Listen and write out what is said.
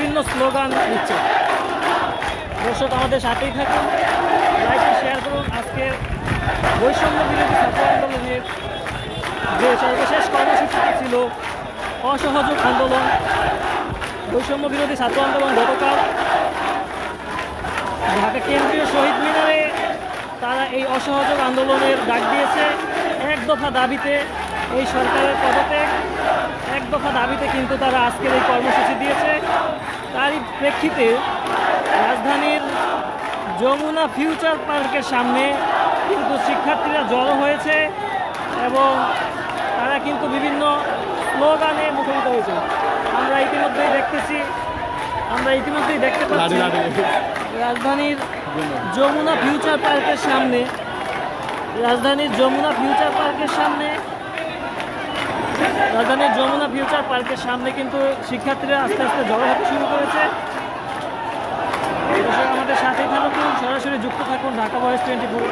Slogan দিচ্ছে। দর্শক, আমাদের সাথেই থাকুন। লাইভটি শেয়ার করুন। আজকে বৈষম্য বিরোধী ছাত্র আন্দোলনের যে সর্বশেষ কর্মসূচিটি ছিল, অসহযোগ আন্দোলন, বৈষম্য বিরোধী ছাত্র আন্দোলন গতকাল, ঢাকা কেন্দ্রীয় শহীদ মিনারে তারা এই অসহযোগ আন্দোলনের ডাক দিয়েছে। এক দফা দাবিতে এই সরকারের পদত্যাগ দফা দাবিতে কিন্তু তারা আজকের এই কর্মসূচি দিয়েছে। তারই প্রেক্ষিতে রাজধানীর যমুনা ফিউচার পার্কের সামনে কিন্তু শিক্ষার্থীরা জড়ো হয়েছে এবং তারা কিন্তু বিভিন্ন স্লোগানে মুখরিত হয়েছে। আমরা ইতিমধ্যেই দেখতেছি আমরা ইতিমধ্যেই দেখতে পাচ্ছি রাজধানীর যমুনা ফিউচার পার্কের সামনে রাজধানীর যমুনা ফিউচার পার্কের সামনে রাজধানীর যমুনা ফিউচার পার্কের সামনে কিন্তু শিক্ষার্থীরা আস্তে আস্তে জড়ো হতে শুরু করেছে। আমাদের সাথে থাকুন, সরাসরি যুক্ত থাকুন ঢাকা বয়েস টোয়েন্টি ফোর